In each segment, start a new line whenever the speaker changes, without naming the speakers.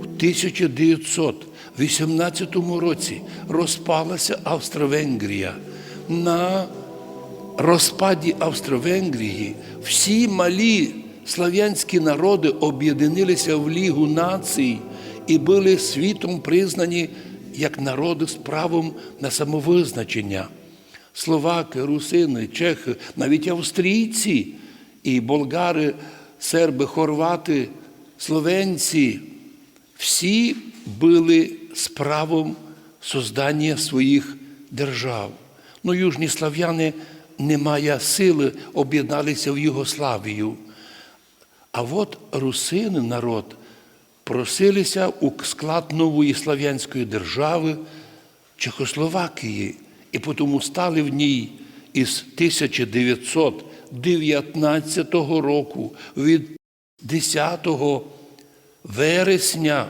У 1918 році розпалася Австро-Венгрія. На розпаді Австро-Венгрії всі малі слав'янські народи об'єдналися в Лігу націй і були світом признані як народи з правом на самовизначення. Словаки, русини, чехи, навіть австрійці і болгари, серби, хорвати, словенці всі були з правом создання своїх держав. Ну, южні слав'яни немає сили, об'єдналися в Югославію. А от русини народ просилися у склад нової слав'янської держави Чехословакії, і тому стали в ній із 1919 року від 10 вересня.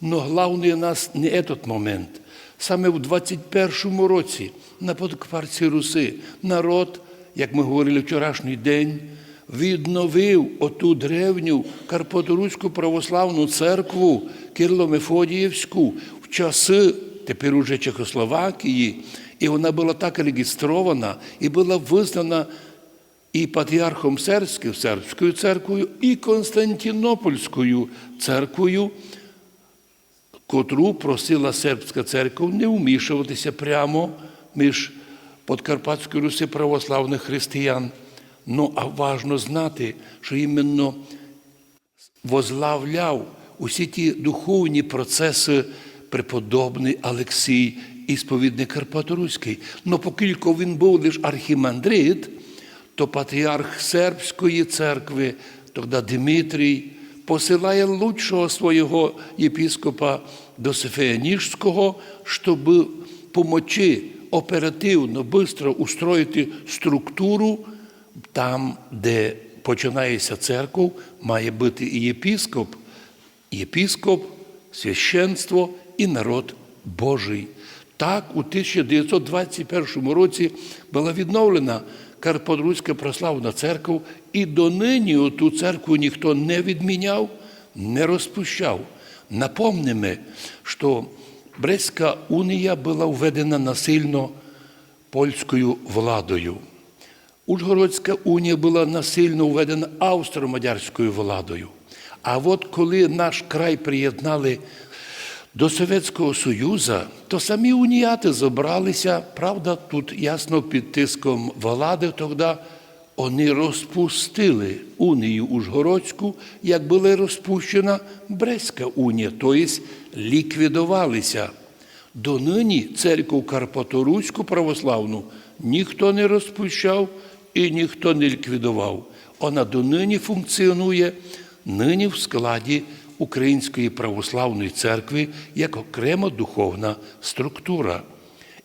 Но головне нас не этот момент. Саме в 21 році на Подкварці Руси народ, як ми говорили вчорашній день, відновив оту древню Карпаторуську православну церкву Кирло-Мефодіївську в часи тепер уже Чехословакії, і вона була так реєстрована і була визнана і патріархом Сербським, Сербською церквою, і Константинопольською церквою, котру просила сербська церква не вмішуватися прямо між Подкарпатською Руси православних християн. Ну, а важно знати, що іменно возглавляв усі ті духовні процеси преподобний Олексій, ісповідник Карпаторуський. Но покільки він був лише архімандрит, то патріарх Сербської церкви, тоді Дмитрій, посилає лучшого свого єпіскопа до Ніжського, щоб помочи оперативно, швидко устроїти структуру там, де починається церква, має бути і єпіскоп, єпіскоп, священство і народ Божий. Так, у 1921 році була відновлена Карподруська православна церква, і донині ту церкву ніхто не відміняв, не розпущав. Напомнимо, що Брестська унія була введена насильно польською владою. Ужгородська унія була насильно введена австро-мадярською владою. А от коли наш край приєднали до Совєтського Союзу, то самі уніяти зібралися, правда, тут ясно під тиском влади тоді вони розпустили унію Ужгородську, як була розпущена Брестська унія, тобто ліквідувалися. Донині церкву Карпаторуську православну ніхто не розпущав і ніхто не ліквідував. Вона донині функціонує нині в складі Української православної церкви як окрема духовна структура.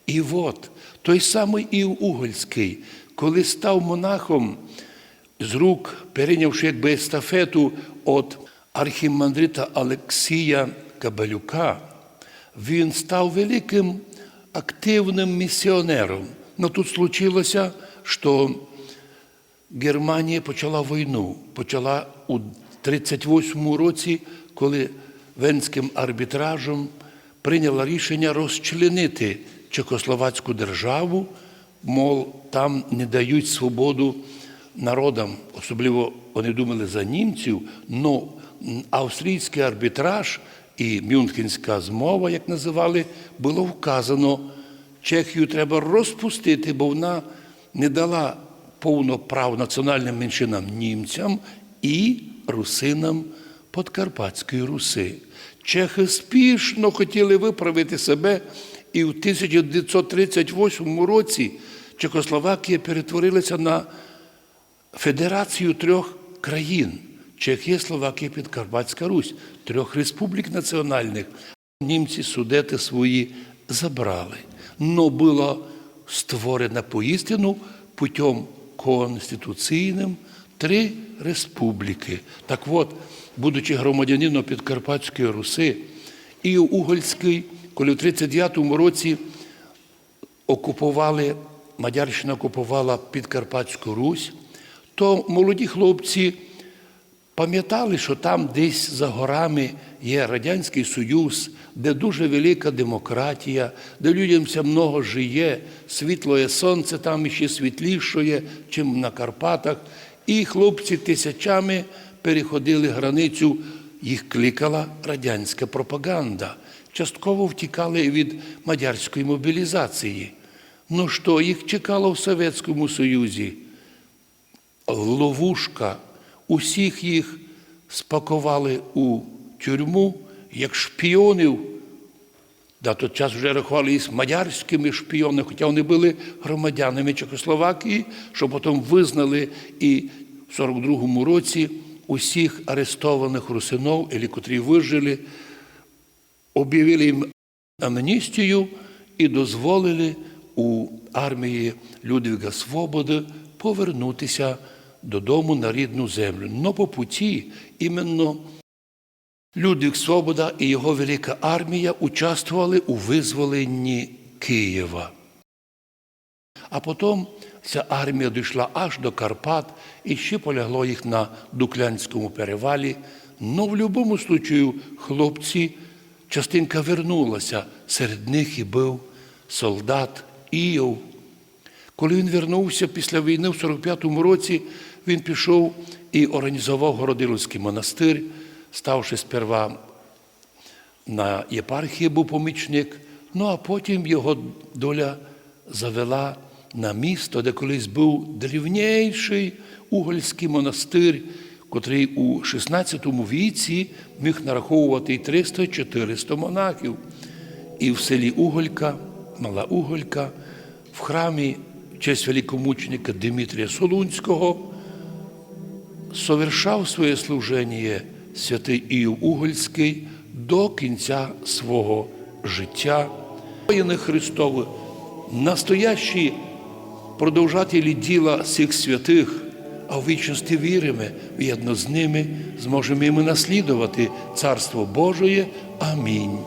І от той самий Ів Угольський, коли став монахом з рук, перейнявши якби естафету від архімандрита Олексія Кабалюка, він став великим активним місіонером. Но тут случилося, що Германія почала війну, почала 1938 році, коли Венським арбітражем прийняла рішення розчленити Чехословацьку державу, мов там не дають свободу народам, особливо вони думали за німців, але австрійський арбітраж і Мюнхенська змова, як називали, було вказано, Чехію треба розпустити, бо вона не дала повно прав національним меншинам німцям і русинам Подкарпатської Руси. Чехи спішно хотіли виправити себе, і в 1938 році Чехословакія перетворилася на федерацію трьох країн Чехія, Словакія, Підкарпатська Русь, трьох республік національних. Німці судети свої забрали. Но була створена поістину путем конституційним три республіки. Так от, будучи громадянином Підкарпатської Руси, і Угольський, коли в 39-му році окупували, Мадярщина окупувала Підкарпатську Русь, то молоді хлопці пам'ятали, що там десь за горами є Радянський Союз, де дуже велика демократія, де людям ся много жиє, світлоє сонце там ще світлішає, чим на Карпатах. І хлопці тисячами переходили границю, їх кликала радянська пропаганда. Частково втікали від мадярської мобілізації. Ну що їх чекало в Совєтському Союзі? ловушка. Усіх їх спакували у тюрму як шпіонів. Да, той час вже рахували їх мадярськими шпіонами, хоча вони були громадянами Чехословакії, що потім визнали і в 42-му році усіх арестованих русинов, елі котрі вижили, об'явили їм амністію і дозволили у армії Людвіга Свободи повернутися додому на рідну землю. Но по путі іменно Людвіг Свобода і його велика армія участвували у визволенні Києва. А потім ця армія дійшла аж до Карпат і ще полягло їх на Дуклянському перевалі. Ну, в будь-якому випадку хлопці, частинка вернулася. Серед них і був солдат Іов. Коли він вернувся після війни в 45-му році, він пішов і організував Городиловський монастир, ставши сперва на єпархії був помічник, ну а потім його доля завела на місто, де колись був дрівніший угольський монастир, котрий у 16 віці міг нараховувати і 300-400 монахів. І в селі Уголька, Мала Уголька, в храмі в честь великомученика Дмитрія Солунського совершав своє служення святий Іїв Угольський до кінця свого життя. Воїни Христові, настоящі продовжателі діла всіх святих, а в вічності віримо, в'єдно з ними зможемо і ми наслідувати Царство Божоє. Амінь.